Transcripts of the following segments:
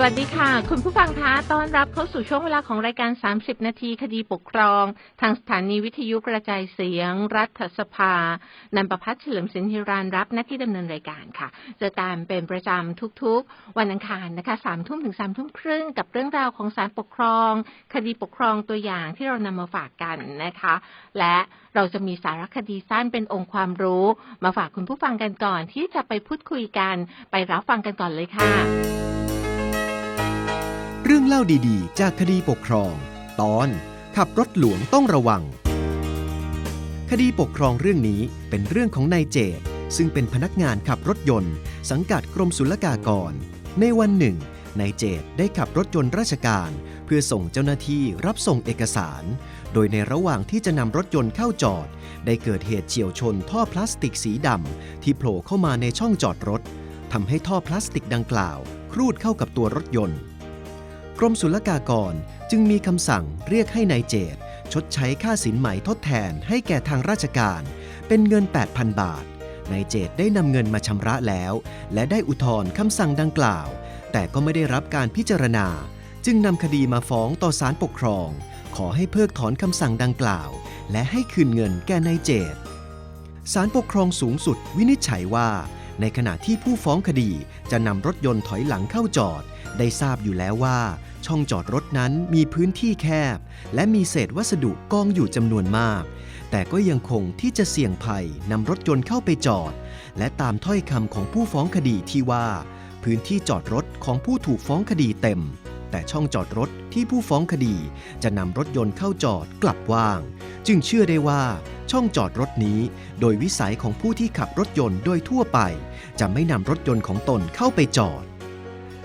สวัสดีค่ะ คุณผู้ฟังคะต้อนรับเข้าสู่ช่วงเวลาของรายการ 30 นาทีคดีปกครอง ทางสถานีวิทยุกระจายเสียง รัฐสภา นันประพัฒน์เฉลิมสินธิรานรับหน้าที่ดำเนินรายการค่ะเจอการเป็นประจำทุกๆ วันอังคารนะคะสามทุ่มถึงสามทุ่มครึ่งกับเรื่องราวของศาลปกครอง คดีปกครองตัวอย่างที่เรานำมาฝากกันนะคะ และเราจะมีสารคดีสั้นเป็นองค์ความรู้ มาฝากคุณผู้ฟังกันก่อนที่จะไปพูดคุยกัน ไปรับฟังกันก่อนเลยค่ะ เรื่องเล่าดีๆ จากคดีปกครอง ตอนขับรถหลวงต้องระวัง คดีปกครองเรื่องนี้เป็นเรื่องของนายเจตซึ่งเป็นพนักงานขับรถยนต์ สังกัดกรมศุลกากร ในวันหนึ่งนายเจตได้ขับรถยนต์ราชการ เพื่อส่งเจ้าหน้าที่รับส่งเอกสาร โดยในระหว่างที่จะนำรถยนต์เข้าจอด ได้เกิดเหตุเฉียวชนท่อพลาสติกสีดำที่โผล่เข้ามาในช่องจอดรถทำให้ท่อพลาสติกดังกล่าว ครูดเข้ากับตัวรถยนต์ กรมศุลกากรจึงมีคำสั่งเรียกให้นายเจตชดใช้ค่าสินไหมทดแทนให้แก่ทางราชการ เป็นเงิน 8,000 บาทนายเจตได้นำเงินมาชำระแล้ว และได้อุทธรณ์คำสั่งดังกล่าว แต่ก็ไม่ได้รับการพิจารณา จึงนำคดีมาฟ้องต่อศาลปกครอง ขอให้เพิกถอนคำสั่งดังกล่าว และให้คืนเงินแก่นายเจตศาลปกครองสูงสุดวินิจฉัยว่า ในขณะที่ผู้ฟ้องคดีจะนำรถยนต์ถอยหลังเข้าจอด ได้ทราบอยู่แล้วว่า ช่องจอดรถนั้นมีพื้นที่แคบ และมีเศษวัสดุกองอยู่จำนวนมาก แต่ก็ยังคงที่จะเสี่ยงภัยนำรถยนต์เข้าไปจอด และตามถ้อยคำของผู้ฟ้องคดีที่ว่า พื้นที่จอดรถของผู้ถูกฟ้องคดีเต็ม แต่ช่องจอดรถที่ผู้ฟ้องคดี จะนำรถยนต์เข้าจอดกลับว่าง จึงเชื่อได้ว่า ช่องจอดรถนี้ โดยวิสัยของผู้ที่ขับรถยนต์โดยทั่วไป จะไม่นำรถยนต์ของตนเข้าไปจอด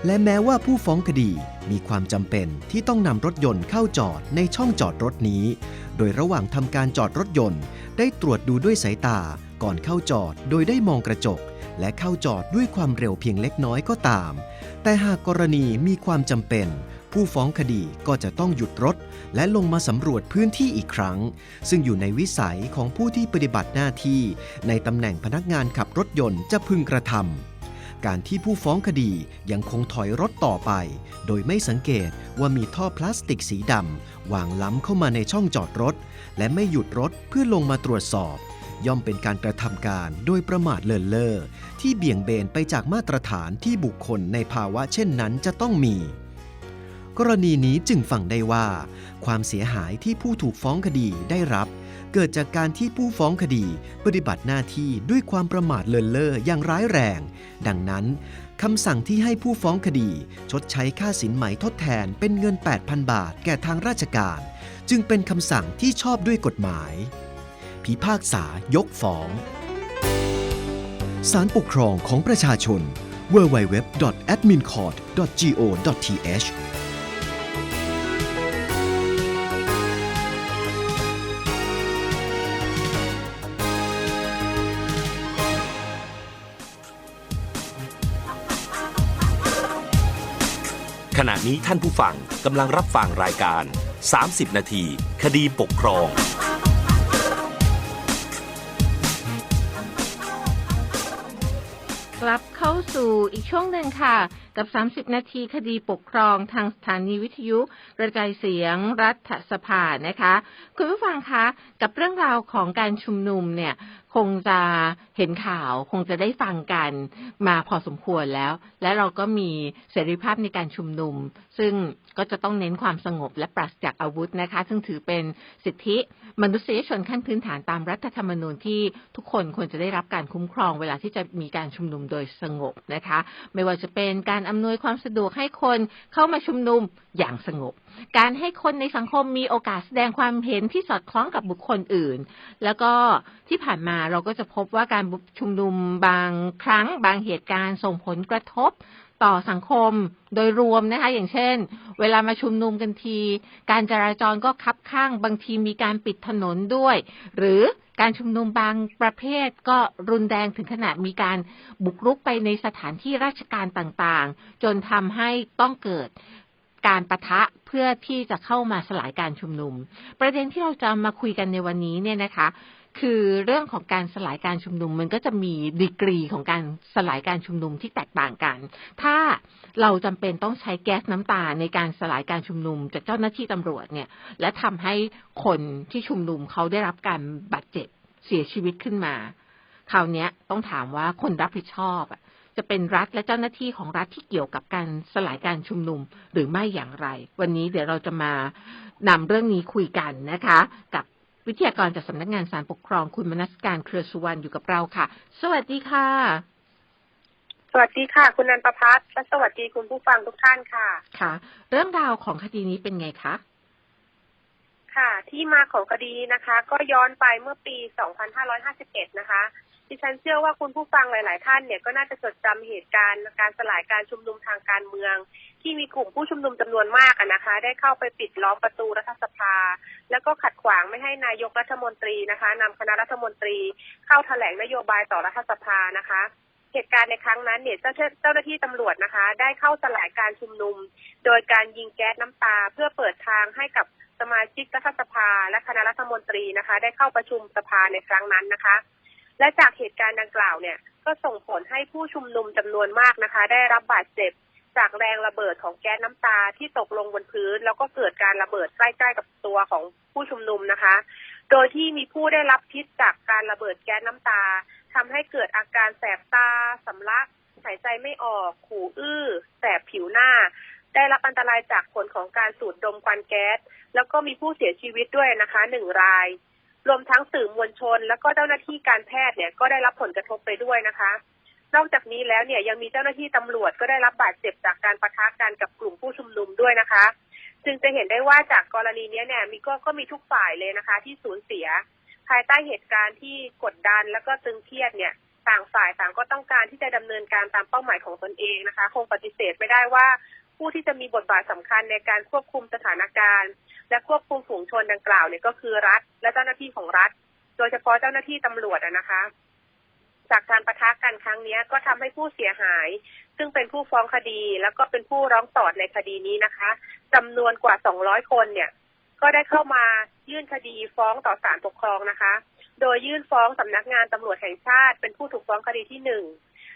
และแม้ว่าผู้ฟ้องคดีมีความจำเป็นที่ต้องนำรถยนต์เข้าจอดในช่องจอดรถนี้ โดยระหว่างทำการจอดรถยนต์ ได้ตรวจดูด้วยสายตาก่อนเข้าจอดโดยได้มองกระจก และเข้าจอดด้วยความเร็วเพียงเล็กน้อยก็ตาม แต่หากกรณีมีความจำเป็น ผู้ฟ้องคดีก็จะต้องหยุดรถ และลงมาสำรวจพื้นที่อีกครั้ง ซึ่งอยู่ในวิสัยของผู้ที่ปฏิบัติหน้าที่ ในตำแหน่งพนักงานขับรถยนต์จะพึงกระทำการที่ผู้ฟ้องคดียังคงถอยรถต่อไป โดยไม่สังเกตว่ามีท่อพลาสติกสีดำวางล้ำเข้ามาในช่องจอดรถ และไม่หยุดรถเพื่อลงมาตรวจสอบ ย่อมเป็นการกระทำการโดยประมาทเลินเล่อที่เบี่ยงเบนไปจากมาตรฐานที่บุคคลในภาวะเช่นนั้นจะต้องมี กรณีนี้จึงฟังได้ว่า ความเสียหายที่ผู้ถูกฟ้องคดีได้รับ เกิดจากการที่ผู้ฟ้องคดี ปฏิบัติหน้าที่ด้วยความประมาทเลินเล่ออย่างร้ายแรง ดังนั้นคำสั่งที่ให้ผู้ฟ้องคดี ชดใช้ค่าสินไหมทดแทนเป็นเงิน 8,000 บาท แก่ทางราชการ จึงเป็นคำสั่งที่ชอบด้วยกฎหมาย พิพากษายกฟ้องศาลปกครองของประชาชน www.admincourt.go.th ณะนี้ท่านผู้ฟังกำลังรับฟังรายการ 30 นาที คดีปกครอง กลับเข้าสู่อีกช่วงหนึ่งค่ะ กับ 30 นาทีคดีปกครองทางสถานีวิทยุกระจายเสียงรัฐสภานะคะ คุณผู้ฟังคะกับเรื่องราวของการชุมนุมเนี่ยคงจะเห็นข่าวคงจะได้ฟังกันมาพอสมควรแล้ว และเราก็มีเสรีภาพในการชุมนุม ซึ่งก็จะต้องเน้นความสงบและปราศจากอาวุธนะคะ ซึ่งถือเป็นสิทธิมนุษยชนขั้นพื้นฐานตามรัฐธรรมนูญที่ทุกคนควรจะได้รับการคุ้มครอง เวลาที่จะมีการชุมนุมโดยสงบนะคะ ไม่ว่าจะเป็นการอำนวยความสะดวกให้คนเข้ามาชุมนุมอย่างสงบ การให้คนในสังคมมีโอกาสแสดงความเห็นที่สอดคล้องกับบุคคลอื่น แล้วก็ที่ผ่านมาเราก็จะพบว่าการชุมนุมบางครั้งบางเหตุการณ์ส่งผลกระทบต่อสังคมโดยรวมนะคะ อย่างเช่น เวลามาชุมนุมกันที การจราจรก็คับข้างบางทีมีการปิดถนนด้วย หรือ การชุมนุมบางประเภทก็รุนแรงถึงขนาดมีการบุกรุกไปในสถานที่ราชการต่างๆ จนทำให้ต้องเกิดการประทะเพื่อที่จะเข้ามาสลายการชุมนุม ประเด็นที่เราจะมาคุยกันในวันนี้เนี่ยนะคะ คือเรื่องของการสลายการชุมนุมมันก็จะมีดีกรีของการสลายการชุมนุมที่แตกต่างกัน ถ้าเราจำเป็นต้องใช้แก๊สน้ำตาในการสลายการชุมนุมจากเจ้าหน้าที่ตำรวจเนี่ย และทำให้คนที่ชุมนุมเขาได้รับการบาดเจ็บเสียชีวิตขึ้นมา คราวนี้ต้องถามว่าคนรับผิดชอบอะจะเป็นรัฐและเจ้าหน้าที่ของรัฐที่เกี่ยวกับการสลายการชุมนุมหรือไม่อย่างไร วันนี้เดี๋ยวเราจะมานำเรื่องนี้คุยกันนะคะ กับ วิทยากรจากสำนักงานสารปกครองคุณมนัสการเครือสุวรรณอยู่กับเราค่ะ สวัสดีค่ะ สวัสดีค่ะ คุณนันประพัฒน์และสวัสดีคุณผู้ฟังทุกท่านค่ะ ค่ะ เรื่องราวของคดีนี้เป็นไงคะค่ะ ที่มาของคดีนะคะ ก็ย้อนไปเมื่อปี 2551 นะคะดิฉันเชื่อว่าคุณผู้ฟังหลาย ๆ ท่านเนี่ยก็น่าจะจดจำเหตุการณ์การสลายการชุมนุมทางการเมือง ที่มีกลุ่มผู้ชุมนุมจำนวนมากอะนะคะ ได้เข้าไปปิดล้อมประตูรัฐสภา แล้วก็ขัดขวางไม่ให้นายกรัฐมนตรีนะคะนำคณะรัฐมนตรีเข้าแถลงนโยบายต่อรัฐสภานะคะเหตุการณ์ในครั้งนั้นเนี่ยเจ้าเจ้าหน้าที่ตำรวจนะคะ ได้เข้าสลายการชุมนุม โดยการยิงแก๊สน้ำตา เพื่อเปิดทางให้กับสมาชิกรัฐสภา และคณะรัฐมนตรีนะคะ ได้เข้าประชุมสภาในครั้งนั้นนะคะ และจากเหตุการณ์ดังกล่าวเนี่ยก็ส่งผลให้ผู้ชุมนุมจำนวนมากนะคะ ได้รับบาดเจ็บ จากแรงระเบิดของแก๊สน้ำตาที่ตกลงบนพื้น แล้วก็เกิดการระเบิดใกล้ๆกับตัวของผู้ชุมนุมนะคะ โดยที่มีผู้ได้รับพิษจากการระเบิดแก๊สน้ำตาทำให้เกิดอาการแสบตาสำลักหายใจไม่ออกหูอื้อ แสบผิวหน้า ได้รับอันตรายจากผลของการสูดดมควันแก๊ส แล้วก็มีผู้เสียชีวิตด้วยนะคะหนึ่งราย รวมทั้งสื่อมวลชน แล้วก็เจ้าหน้าที่การแพทย์เนี่ยก็ได้รับผลกระทบไปด้วยนะคะ นอกจากนี้แล้วเนี่ยยังมีเจ้าหน้าที่ตำรวจก็ได้รับบาดเจ็บจากการปะทะกันกับกลุ่มผู้ชุมนุมด้วยนะคะ จึงจะเห็นได้ว่าจากกรณีนี้เนี่ยมีก็ก็มีทุกฝ่ายเลยนะคะ ที่สูญเสีย ภายใต้เหตุการณ์ที่กดดันแล้วก็ตึงเครียดเนี่ยต่างฝ่ายต่างก็ต้องการที่จะดำเนินการตามเป้าหมายของตนเองนะคะ คงปฏิเสธไม่ได้ว่า ผู้ที่จะมีบทบาทสำคัญในการควบคุมสถานการณ์ และควบคุมฝูงชนดังกล่าวเนี่ยก็คือรัฐ และเจ้าหน้าที่ของรัฐ โดยเฉพาะเจ้าหน้าที่ตำรวจนะคะ จากการประทะกันครั้งนี้ก็ทำให้ผู้เสียหาย ซึ่งเป็นผู้ฟ้องคดี แล้วก็เป็นผู้ร้องต่อในคดีนี้นะคะจำนวนกว่า 200 คนเนี่ย ก็ได้เข้ามายื่นคดีฟ้องต่อศาลปกครองนะคะ โดยยื่นฟ้องสำนักงานตำรวจแห่งชาติ เป็นผู้ถูกฟ้องคดีที่หนึ่ง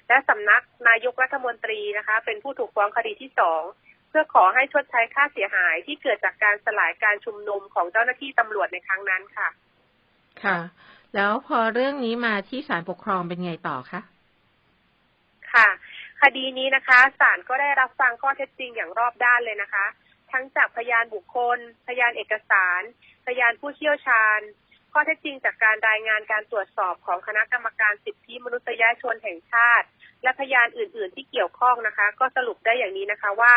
และสำนักนายกรัฐมนตรีนะคะ เป็นผู้ถูกฟ้องคดีที่สองเพื่อขอให้ชดใช้ค่าเสียหายที่เกิดจากการสลายการชุมนุมของเจ้าหน้าที่ตำรวจในครั้งนั้นค่ะ ค่ะ แล้วพอเรื่องนี้มาที่ศาลปกครองเป็นไงต่อคะค่ะ คดีนี้นะคะศาลก็ได้รับฟังข้อเท็จจริงอย่างรอบด้านเลยนะคะ ทั้งจากพยานบุคคล พยานเอกสาร พยานผู้เชี่ยวชาญ ข้อเท็จจริงจากการรายงานการตรวจสอบของคณะกรรมการสิทธิมนุษยชนแห่งชาติ และพยานอื่น ๆ ที่เกี่ยวข้องนะคะ ก็สรุปได้อย่างนี้นะคะว่า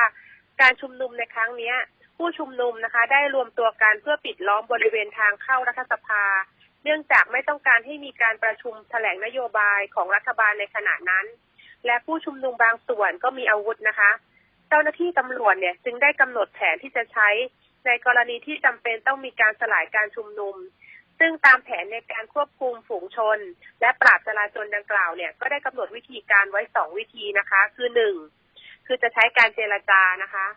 การชุมนุมในครั้งนี้ผู้ชุมนุมนะคะ ได้รวมตัวกันเพื่อปิดล้อมบริเวณทางเข้ารัฐสภา เนื่องจากไม่ต้องการให้มีการประชุมแถลงนโยบายของรัฐบาลในขณะนั้น และผู้ชุมนุมบางส่วนก็มีอาวุธนะคะ เจ้าหน้าที่ตำรวจเนี่ยจึงได้กำหนดแผนที่จะใช้ในกรณีที่จำเป็นต้องมีการสลายการชุมนุม ซึ่งตามแผนในการควบคุมฝูงชน และปราบจราจรดังกล่าวเนี่ยก็ได้กำหนดวิธีการไว้สองวิธีนะคะ คือหนึ่งคือจะใช้การเจรจานะคะ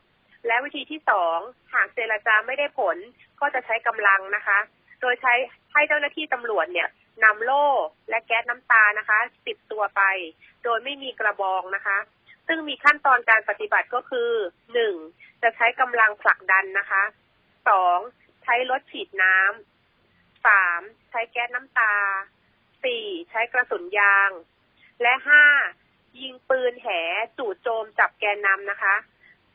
และวิธีที่สองหากเจรจาไม่ได้ผลก็จะใช้กำลังนะคะ โดยใช้ ให้เจ้าหน้าที่ตำรวจเนี่ยนำโล่และแก๊สน้ำตานะคะติดตัวไป โดยไม่มีกระบองนะคะ ซึ่งมีขั้นตอนการปฏิบัติก็คือหนึ่งจะใช้กำลังผลักดันนะคะสองใช้รถฉีดน้ำสามใช้แก๊สน้ำตาสี่ใช้กระสุนยาง และห้ายิงปืนแหจู่โจมจับแกนนำนะคะ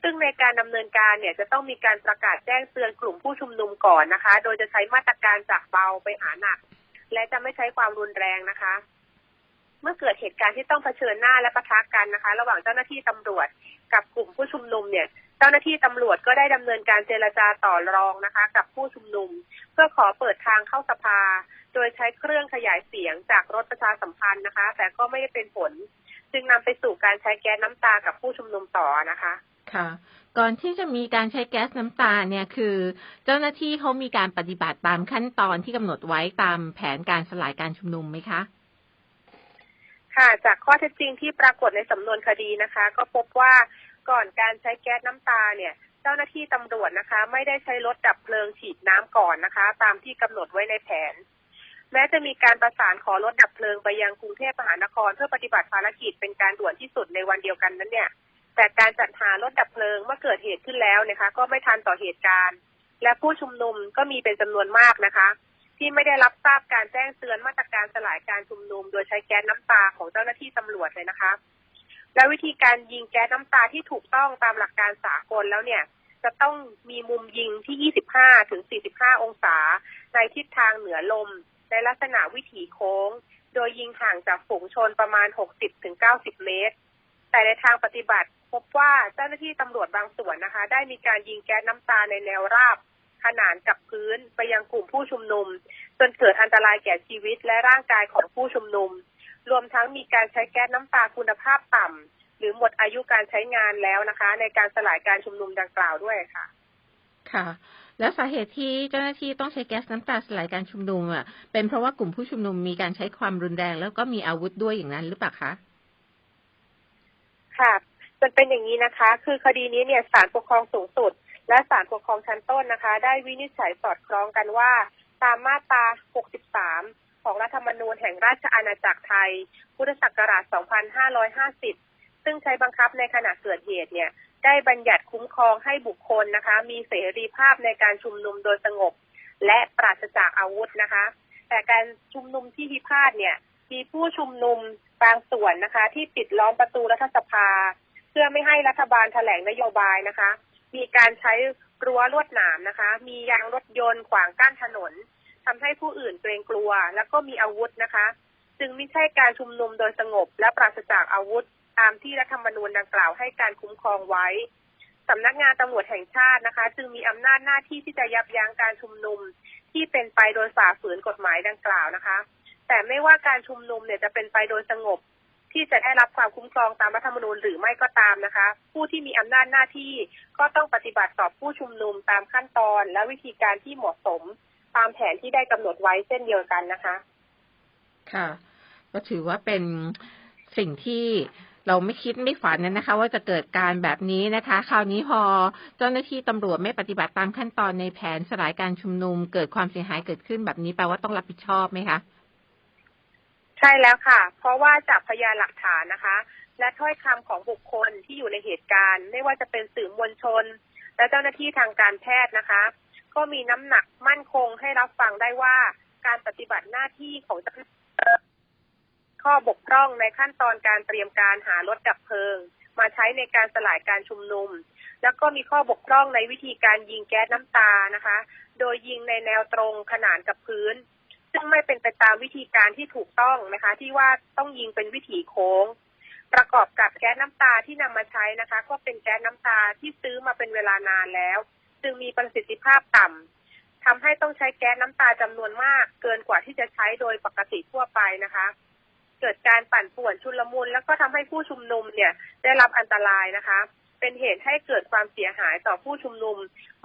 ซึ่งในการดำเนินการเนี่ยจะต้องมีการประกาศแจ้งเตือนกลุ่มผู้ชุมนุมก่อนนะคะ โดยจะใช้มาตรการจากเบาไปหาหนัก และจะไม่ใช้ความรุนแรงนะคะ เมื่อเกิดเหตุการณ์ที่ต้องเผชิญหน้าและปะทะกันนะคะ ระหว่างเจ้าหน้าที่ตำรวจ กับกลุ่มผู้ชุมนุมเนี่ย เจ้าหน้าที่ตำรวจก็ได้ดำเนินการเจรจาต่อรองนะคะ กับผู้ชุมนุม เพื่อขอเปิดทางเข้าสภา โดยใช้เครื่องขยายเสียงจากรถประชาสัมพันธ์นะคะ แต่ก็ไม่ได้เป็นผล จึงนำไปสู่การใช้แก๊สน้ำตากับผู้ชุมนุมต่อนะคะ ค่ะ ก่อนที่จะมีการใช้แก๊สน้ำตาเนี่ยคือ เจ้าหน้าที่เขามีการปฏิบัติตามขั้นตอนที่กำหนดไว้ตามแผนการสลายการชุมนุมไหมคะค่ะจากข้อเท็จจริงที่ปรากฏในสำนวนคดีนะคะ ก็พบว่าก่อนการใช้แก๊สน้ำตาเนี่ย เจ้าจ้าหน้าที่ตำรวจนะคะ ไม่ได้ใช้รถดับเพลิงฉีดน้ำก่อนนะคะ ตามที่กำหนดไว้ในแผน แม้จะมีการประสานขอรถดับเพลิงไปยังกรุงเทพมหานคร เพื่อปฏิบัติภารกิจเป็นการด่วนที่สุดในวันเดียวกันนั้นเนี่ย แต่การจัดหารถดับเพลิงเมื่อเกิดเหตุขึ้นแล้วนะคะ ก็ไม่ทันต่อเหตุการณ์ และผู้ชุมนุมก็มีเป็นจำนวนมากนะคะ ที่ไม่ได้รับทราบการแจ้งเตือนมาตรการสลายการชุมนุม โดยใช้แก๊สน้ำตาของเจ้าหน้าที่ตำรวจเลยนะคะ และวิธีการยิงแก๊สน้ำตาที่ถูกต้องตามหลักการสากลแล้วเนี่ยจะต้องมีมุมยิงที่ 25 ถึง 45 องศา ในทิศทางเหนือลม ในลักษณะวิถีโค้ง โดยยิงห่างจากฝูงชนประมาณ 60 ถึง 90 เมตร แต่ในทางปฏิบัติ พบว่าเจ้าหน้าที่ตำรวจบางส่วนนะคะ ได้มีการยิงแก๊สน้ำตาในแนวราบ ขนานกับพื้นไปยังกลุ่มผู้ชุมนุม จนเกิดอันตรายแก่ชีวิตและร่างกายของผู้ชุมนุม รวมทั้งมีการใช้แก๊สน้ำตาคุณภาพต่ำหรือหมดอายุการใช้งานแล้วนะคะ ในการสลายการชุมนุมดังกล่าวด้วยค่ะ ค่ะแล้วสาเหตุที่เจ้าหน้าที่ต้องใช้แก๊สน้ำตาสลายการชุมนุมอะเป็นเพราะว่ากลุ่มผู้ชุมนุมมีการใช้ความรุนแรง แล้วก็มีอาวุธด้วยอย่างนั้นหรือเปล่าคะค่ะ มันเป็นอย่างนี้นะคะ คือคดีนี้เนี่ยศาลปกครองสูงสุด และศาลปกครองชั้นต้นนะคะ ได้วินิจฉัยสอดคล้องกันว่า ตามมาตรา 63 ของรัฐธรรมนูญแห่งราชอาณาจักรไทย พุทธศักราช 2550 ซึ่งใช้บังคับในขณะเกิดเหตุเนี่ยได้บัญญัติคุ้มครองให้บุคคลนะคะ มีเสรีภาพในการชุมนุมโดยสงบ และปราศจากอาวุธนะคะ แต่การชุมนุมที่พิพาทเนี่ยมีผู้ชุมนุมบางส่วนนะคะ ที่ปิดล้อมประตูรัฐสภา เพื่อไม่ให้รัฐบาลแถลงนโยบายนะคะ มีการใช้รั้วลวดหนามนะคะ มียางรถยนต์ขวางกั้นถนนทำให้ผู้อื่นเกรงกลัว แล้วก็มีอาวุธนะคะ จึงไม่ใช่การชุมนุมโดยสงบ และปราศจากอาวุธ ตามที่รัฐธรรมนูญดังกล่าวให้การคุ้มครองไว้สำนักงานตำรวจแห่งชาตินะคะ จึงมีอำนาจหน้าที่ที่จะยับยั้งการชุมนุมที่เป็นไปโดยฝ่าฝืนกฎหมายดังกล่าวนะคะ แต่ไม่ว่าการชุมนุมเนี่ยจะเป็นไปโดยสงบ ที่จะได้รับความคุ้มครองตามรัฐธรรมนูญหรือไม่ก็ตามนะคะ ผู้ที่มีอำนาจหน้าที่ก็ต้องปฏิบัติต่อผู้ชุมนุมตามขั้นตอน และวิธีการที่เหมาะสมตามแผนที่ได้กำหนดไว้เช่นเดียวกันนะคะ ค่ะ ก็ถือว่าเป็นสิ่งที่เราไม่คิดไม่ฝันนะนะคะ ว่าจะเกิดการแบบนี้นะคะ คราวนี้พอเจ้าหน้าที่ตำรวจไม่ปฏิบัติตามขั้นตอนในแผนสลายการชุมนุม เกิดความเสียหายเกิดขึ้นแบบนี้แปลว่าต้องรับผิดชอบไหมคะ ใช่แล้วค่ะ เพราะว่าจากพยานหลักฐานนะคะ และถ้อยคำของบุคคลที่อยู่ในเหตุการณ์ ไม่ว่าจะเป็นสื่อมวลชน และเจ้าหน้าที่ทางการแพทย์นะคะ ก็มีน้ำหนักมั่นคงให้รับฟังได้ว่าการปฏิบัติหน้าที่ของเจ้าหน้าที่ข้อบกพร่องในขั้นตอนการเตรียมการหารถดับเพลิง มาใช้ในการสลายการชุมนุม แล้วก็มีข้อบกพร่องในวิธีการยิงแก๊สน้ำตานะคะ โดยยิงในแนวตรงขนานกับพื้น ซึ่งไม่เป็นไปตามวิธีการที่ถูกต้องนะคะ ที่ว่าต้องยิงเป็นวิถีโค้ง ประกอบกับแก๊สน้ำตาที่นำมาใช้นะคะ ก็เป็นแก๊สน้ำตาที่ซื้อมาเป็นเวลานานแล้ว จึงมีประสิทธิภาพต่ำทำให้ต้องใช้แก๊สน้ำตาจำนวนมาก เกินกว่าที่จะใช้โดยปกติทั่วไปนะคะ เกิดการปั่นป่วนชุลมุนแล้วก็ทำให้ผู้ชุมนุมเนี่ยได้รับอันตรายนะคะ เป็นเหตุให้เกิดความเสียหายต่อผู้ชุมนุม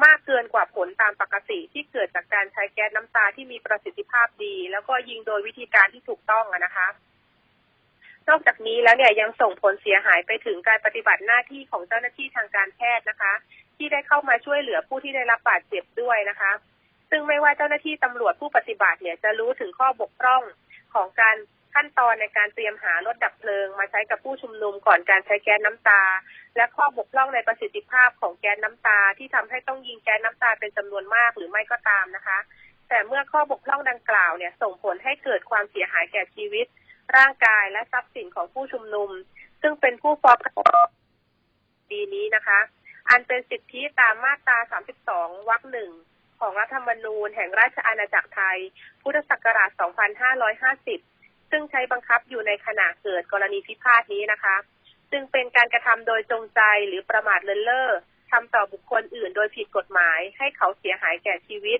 มากเกินกว่าผลตามปกติที่เกิดจากการใช้แก๊สน้ำตาที่มีประสิทธิภาพดี แล้วก็ยิงโดยวิธีการที่ถูกต้องนะคะ นอกจากนี้แล้วเนี่ยยังส่งผลเสียหายไปถึงการปฏิบัติหน้าที่ของเจ้าหน้าที่ทางการแพทย์นะคะ ที่ได้เข้ามาช่วยเหลือผู้ที่ได้รับบาดเจ็บด้วยนะคะ ซึ่งไม่ว่าเจ้าหน้าที่ตำรวจผู้ปฏิบัติเนี่ยจะรู้ถึงข้อบกพร่องของการขั้นตอนในการเตรียมหารถดับเพลิง มาใช้กับผู้ชุมนุมก่อนการใช้แก๊สน้ำตา และข้อบกพร่องในประสิทธิภาพของแก๊สน้ำตาที่ทำให้ต้องยิงแก๊สน้ำตาเป็นจำนวนมากหรือไม่ก็ตามนะคะ แต่เมื่อข้อบกพร่องดังกล่าวเนี่ยส่งผลให้เกิดความเสียหายแก่ชีวิต ร่างกายและทรัพย์สินของผู้ชุมนุม ซึ่งเป็นผู้ฟ้องดีนี้นะคะ อันเป็นสิทธิตามมาตรา 32 วรรคหนึ่งของรัฐธรรมนูญแห่งราชอาณาจักรไทย พุทธศักราช 2550 ซึ่งใช้บังคับอยู่ในขณะเกิดกรณีพิพาทนี้นะคะ ซึ่งเป็นการกระทำโดยจงใจหรือประมาทเลินเล่อทำต่อบุคคลอื่นโดยผิดกฎหมาย ให้เขาเสียหายแก่ชีวิต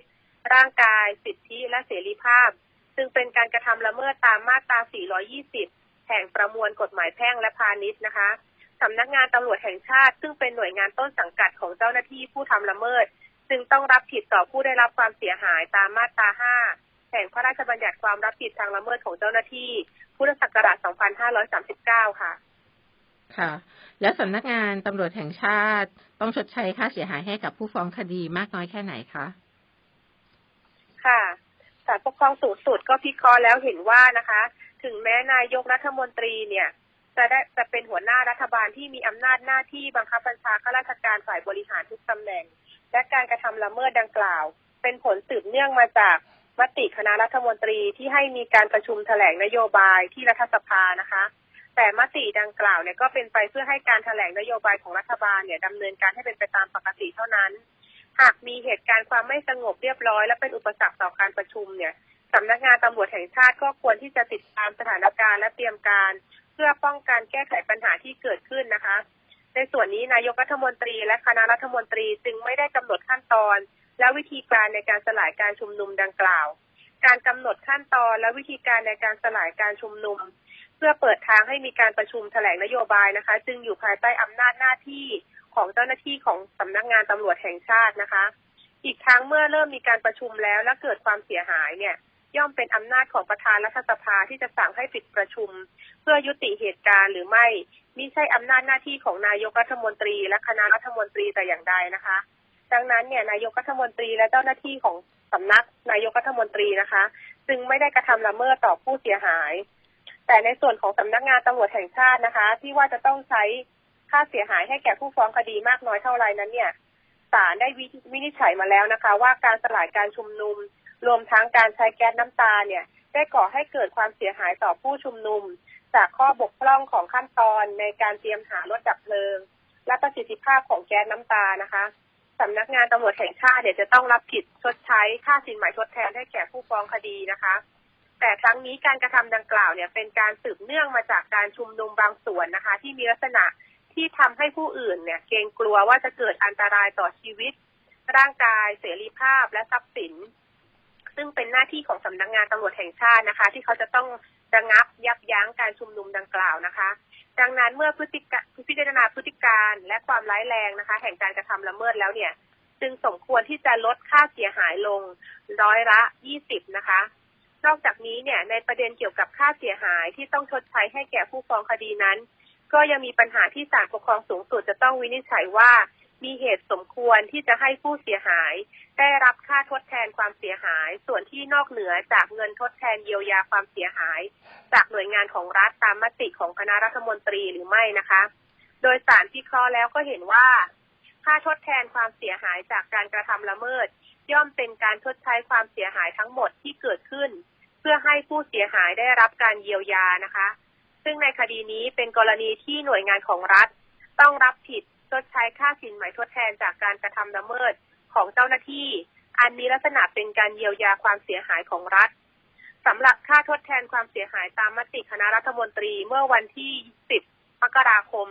ร่างกาย สิทธิและเสรีภาพซึ่งเป็นการกระทำละเมิดตามมาตรา 420 แห่งประมวลกฎหมายแพ่งและพาณิชย์นะคะสำนักงานตำรวจแห่งชาติ ซึ่งเป็นหน่วยงานต้นสังกัดของเจ้าหน้าที่ผู้ทำละเมิด จึงต้องรับผิดต่อผู้ได้รับความเสียหายตามมาตรา 5 แห่งพระราชบัญญัติความรับผิดทางละเมิดของเจ้าหน้าที่ พุทธศักราช 2539 ค่ะ ค่ะ แล้วสำนักงานตำรวจแห่งชาติต้องชดใช้ค่าเสียหายให้กับผู้ฟ้องคดีมากน้อยแค่ไหนคะ ค่ะศาลปกครองสูงสุดก็พิเคราะห์แล้วเห็นว่านะคะ ถึงแม้นายกรัฐมนตรีเนี่ย จะได้จะเป็นหัวหน้ารัฐบาลที่มีอำนาจหน้าที่บังคับบัญชาข้าราชการฝ่ายบริหารทุกตำแหน่ง และการกระทำละเมิดดังกล่าว เป็นผลสืบเนื่องมาจากมติคณะรัฐมนตรีที่ให้มีการประชุมแถลงนโยบายที่รัฐสภานะคะ แต่มติดังกล่าวเนี่ยก็เป็นไปเพื่อให้การแถลงนโยบายของรัฐบาลเนี่ยดำเนินการให้เป็นไปตามปกติเท่านั้น หากมีเหตุการณ์ความไม่สงบเรียบร้อย และเป็นอุปสรรคต่อการประชุมเนี่ยสำนักงานตำรวจแห่งชาติก็ควรที่จะติดตามสถานการณ์และเตรียมการ เพื่อป้องกันแก้ไขปัญหาที่เกิดขึ้นนะคะ ในส่วนนี้นายกรัฐมนตรีและคณะรัฐมนตรีจึงไม่ได้กำหนดขั้นตอน และวิธีการในการสลายการชุมนุมดังกล่าว การกำหนดขั้นตอนและวิธีการในการสลายการชุมนุม เพื่อเปิดทางให้มีการประชุมแถลงนโยบายนะคะ จึงอยู่ภายใต้อำนาจหน้าที่ของเจ้าหน้าที่ของสำนักงานตำรวจแห่งชาตินะคะ อีกครั้งเมื่อเริ่มมีการประชุมแล้วและเกิดความเสียหายเนี่ย ย่อมเป็นอำนาจของประธานรัฐสภาที่จะสั่งให้ปิดประชุม เพื่อยุติเหตุการณ์หรือไม่มิใช่อำนาจหน้าที่ของนายกรัฐมนตรีและคณะรัฐมนตรีแต่อย่างใดนะคะ ดังนั้นเนี่ยนายกรัฐมนตรีและเจ้าหน้าที่ของสำนักนายกรัฐมนตรีนะคะ จึงไม่ได้กระทำละเมิดต่อผู้เสียหาย แต่ในส่วนของสำนักงานตำรวจแห่งชาตินะคะ ที่ว่าจะต้องใช้ค่าเสียหายให้แก่ผู้ฟ้องคดีมากน้อยเท่าไรนั้นเนี่ยศาลได้วินิจฉัยมาแล้วนะคะ ว่าการสลายการชุมนุม รวมทั้งการใช้แก๊สน้ำตาเนี่ย ได้ก่อให้เกิดความเสียหายต่อผู้ชุมนุม จากข้อบกพร่องของขั้นตอนในการเตรียมหารถดับเพลิง และประสิทธิภาพของแก๊สน้ำตานะคะสำนักงานตำรวจแห่งชาติเนี่ยจะต้องรับผิดชดใช้ค่าสินไหมทดแทนให้แก่ผู้ฟ้องคดีนะคะ แต่ครั้งนี้การกระทำดังกล่าวเนี่ยเป็นการสืบเนื่องมาจากการชุมนุมบางส่วนนะคะ ที่มีลักษณะที่ทำให้ผู้อื่นเนี่ยเกรงกลัวว่าจะเกิดอันตรายต่อชีวิต ร่างกายเสรีภาพและทรัพย์สิน ซึ่งเป็นหน้าที่ของสำนักงานตำรวจแห่งชาตินะคะ ที่เขาจะต้องระงับยับยั้งการชุมนุมดังกล่าวนะคะ ดังนั้นเมื่อพฤติกพิจารณาพฤติการและความร้ายแรงนะคะ แห่งการกระทำละเมิดแล้วเนี่ย จึงสมควรที่จะลดค่าเสียหายลงร้อยละ20นะคะ นอกจากนี้เนี่ยในประเด็นเกี่ยวกับค่าเสียหายที่ต้องชดใช้ให้แก่ผู้ฟ้องคดีนั้น ก็ยังมีปัญหาที่ศาลปกครองสูงสุดจะต้องวินิจฉัยว่า มีเหตุสมควรที่จะให้ผู้เสียหาย ได้รับค่าทดแทนความเสียหาย ส่วนที่นอกเหนือจากเงินทดแทนเยียวยาความเสียหาย จากหน่วยงานของรัฐตามมติของคณะรัฐมนตรีหรือไม่นะคะ โดยสารพิเคราะห์แล้วก็เห็นว่า ค่าทดแทนความเสียหายจากการกระทำละเมิดย่อมเป็นการชดใช้ความเสียหายทั้งหมดที่เกิดขึ้น พื่อให้ผู้เสียหายได้รับการเยียวยานะคะ ซึ่งในคดีนี้เป็นกรณีที่หน่วยงานของรัฐ ต้องรับผิดชดใช้ค่าสินไหมทดแทนจากการกระทำละเมิดของเจ้าหน้าที่ อันมีลักษณะเป็นการเยียวยาความเสียหายของรัฐสำหรับค่าทดแทนความเสียหายตามมติคณะรัฐมนตรีเมื่อวันที่ 10 มกราคม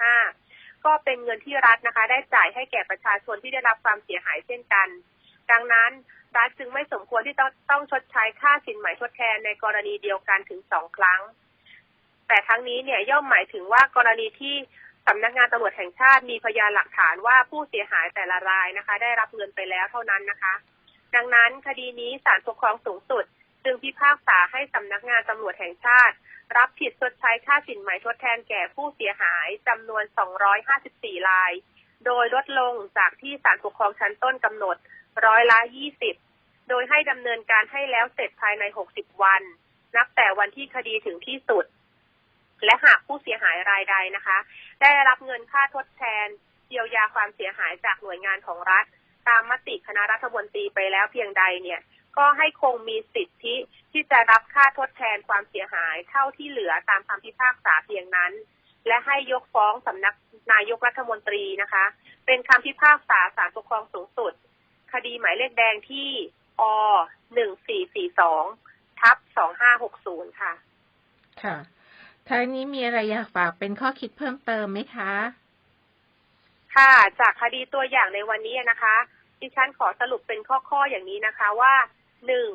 2555 ก็เป็นเงินที่รัฐนะคะ ได้จ่ายให้แก่ประชาชนที่ได้รับความเสียหายเช่นกัน ดังนั้นรัฐจึงไม่สมควรที่ต้องต้องชดใช้ค่าสินไหมทดแทนในกรณีเดียวกันถึงสองครั้ง แต่ทั้งนี้เนี่ยย่อมหมายถึงว่ากรณีที่สำนักงานตำรวจแห่งชาติมีพยานหลักฐานว่าผู้เสียหายแต่ละรายนะคะ ได้รับเงินไปแล้วเท่านั้นนะคะ ดังนั้นคดีนี้ศาลปกครองสูงสุด จึงพิพากษาให้สำนักงานตำรวจแห่งชาติ รับผิดชดใช้ค่าสินไหมทดแทนแก่ผู้เสียหายจำนวน 254 ราย โดยลดลงจากที่ศาลปกครองชั้นต้นกำหนด ร้อยละ20โดยให้ดำเนินการให้แล้วเสร็จภายใน60วัน นับแต่วันที่คดีถึงที่สุด และหากผู้เสียหายรายใดนะคะ ได้รับเงินค่าทดแทนเยียวยาความเสียหายจากหน่วยงานของรัฐ ตามมติคณะรัฐมนตรีไปแล้วเพียงใดเนี่ย ก็ให้คงมีสิทธิที่จะรับค่าทดแทนความเสียหายเท่าที่เหลือตามคำพิพากษาเพียงนั้น และให้ยกฟ้องสำนักนายกรัฐมนตรีนะคะ เป็นคำพิพากษาศาลปกครองสูงสุด คดีหมายเลขแดงที่อหนึ่งสี่สี่สองทับสองห้าหกศูนย์ค่ะ ค่ะท้ายนี้มีอะไรอยากฝากเป็นข้อคิดเพิ่มเติมไหมคะ ค่ะ จากคดีตัวอย่างในวันนี้นะคะ ดิฉันขอสรุปเป็นข้อๆอย่างนี้นะคะว่าหนึ่ง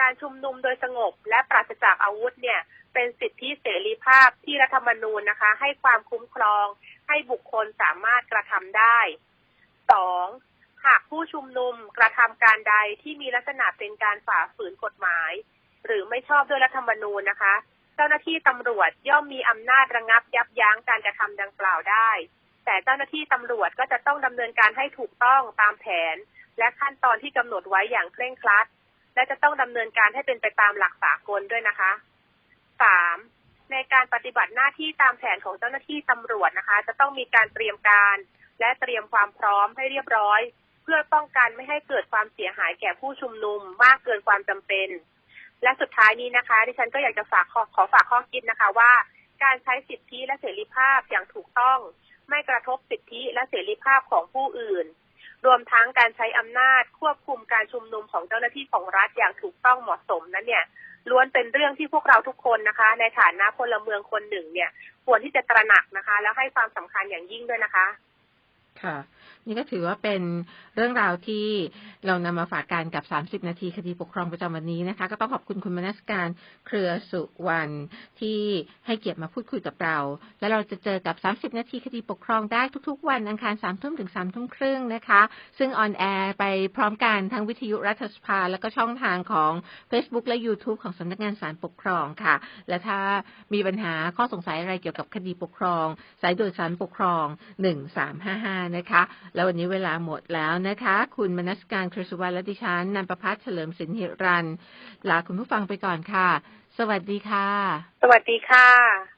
การชุมนุมโดยสงบและปราศจากอาวุธเนี่ย เป็นสิทธิเสรีภาพที่รัฐธรรมนูญนะคะ ให้ความคุ้มครอง ให้บุคคลสามารถกระทำได้สอง หากผู้ชุมนุมกระทำการใดที่มีลักษณะเป็นการฝ่าฝืนกฎหมาย หรือไม่ชอบด้วยรัฐธรรมนูญนะคะ เจ้าหน้าที่ตำรวจย่อมมีอำนาจระงับยับยั้งการกระทำดังกล่าวได้ แต่เจ้าหน้าที่ตำรวจก็จะต้องดำเนินการให้ถูกต้องตามแผน และขั้นตอนที่กำหนดไว้อย่างเคร่งครัด และจะต้องดำเนินการให้เป็นไปตามหลักสากลด้วยนะคะสามในการปฏิบัติหน้าที่ตามแผนของเจ้าหน้าที่ตำรวจนะคะ จะต้องมีการเตรียมการ และเตรียมความพร้อมให้เรียบร้อย พื่อป้องกันไม่ให้เกิดความเสียหายแก่ผู้ชุมนุมมากเกินความจำเป็น และสุดท้ายนี้นะคะ ดิฉันก็อยากจะฝากขอขอฝากข้อคิดนะคะว่า การใช้สิทธิและเสรีภาพอย่างถูกต้อง ไม่กระทบสิทธิและเสรีภาพของผู้อื่น รวมทั้งการใช้อำนาจควบคุมการชุมนุมของเจ้าหน้าที่ของรัฐอย่างถูกต้องเหมาะสมนั้นเนี่ยล้วนเป็นเรื่องที่พวกเราทุกคนนะคะ ในฐานะพลเมืองคนหนึ่งเนี่ย ควรที่จะตระหนักนะคะ แล้วให้ความสำคัญอย่างยิ่งด้วยนะคะ ค่ะ นี่ก็ถือว่าเป็นเรื่องราวที่เรานำมาฝากกันกับ 30 นาทีคดีปกครองประจำวันนี้นะคะ ก็ต้องขอบคุณคุณมนัสการเครือสุวรรณที่ให้เกียรติมาพูดคุยกับเรา และเราจะเจอกับ 30 นาทีคดีปกครองได้ทุก ๆ วันอังคาร3ทุ่มถึง3ทุ่มครึ่งนะคะ ซึ่งออนแอร์ไปพร้อมกันทั้งวิทยุรัฐสภา แล้วก็ช่องทางของ Facebook และ YouTube ของสำนักงานสารปกครองค่ะ และถ้ามีปัญหาข้อสงสัยอะไรเกี่ยวกับคดีปกครอง สายด่วนสารปกครอง 1355 นะคะแล้ววันนี้เวลาหมดแล้วนะคะ คุณมนัสการครสุวรรณและดิฉันนันประพัฒน์เฉลิมสินหิรันลาคุณผู้ฟังไปก่อนค่ะ สวัสดีค่ะ สวัสดีค่ะ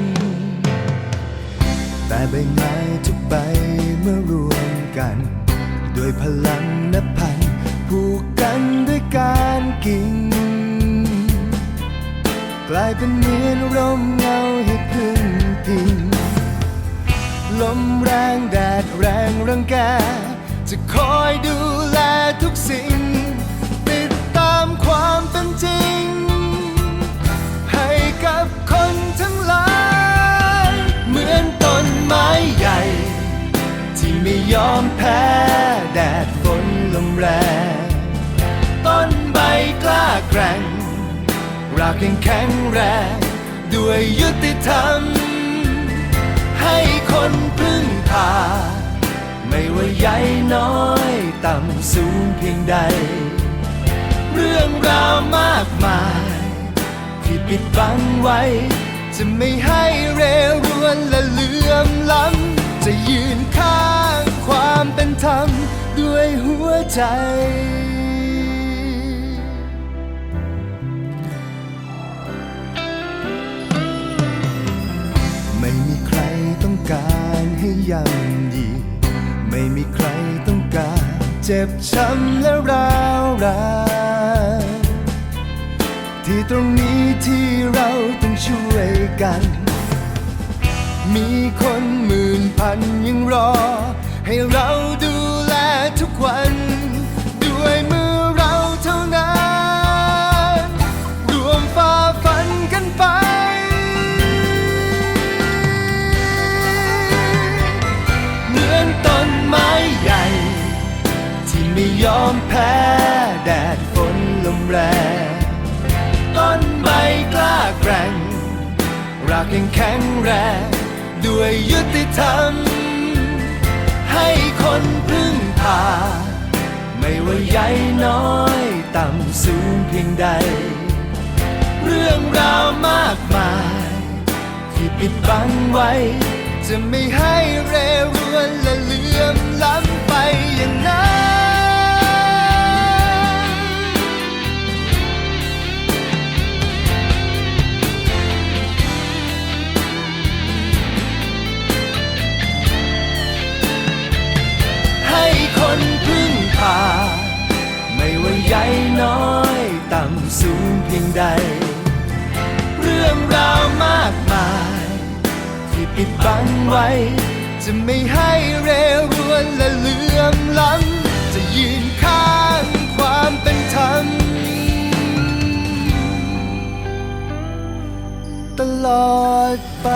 แต่ใบไม้ทุกใบเมื่อรวมกัน ด้วยพลังนับพันผูกกันด้วยการกิ่งกลายเป็นเหมือนร่มเงาให้พึ่งพิงลมแรงแดดแรงรังแก จะคอยดูแลทุกสิ่ง ติดตามความเป็นจริง ยอมแพ้แดดฝนลมแรง ต้นใบกล้าแกร่งรากยังแข็งแรง ด้วยยุติธรรม ให้คนพึ่งพา ไม่ว่าใหญ่น้อยต่ำสูงเพียงใด เรื่องราวมากมาย ที่ปิดบังไว้ จะไม่ให้เรรวนและเลื่อมล้ำจะยืนข้าง ความเป็นธรรมด้วยหัวใจไม่มีใครต้องการให้ย่ำยีไม่มีใครต้องการเจ็บช้ำและร้าวรานที่ตรงนี้ที่เราต้องช่วยกัน มีคนหมื่นพันยังรอ ให้เราดูแลทุกวัน ด้วยมือเราเท่านั้นรวมฝ่าฟันกันไป เหมือนต้นไม้ใหญ่ ที่ไม่ยอมแพ้แดดฝนลมแรงต้นใบกล้าแกร่งรากยังแข็งแรงด้วยยุติธรรม ให้คนพึ่งพา ไม่ว่าใหญ่น้อยต่ำสูงเพียงใด เรื่องราวมากมาย ที่ปิดบังไว้ จะไม่ให้เรรวนและเลื่อมล้ำไปยัง ใด เรื่องราวมากมาย ที่ปิดบังไว้ จะไม่ให้เรรวนและเลื่อมล้ำจะยืนข้างความเป็นธรรมตลอดไป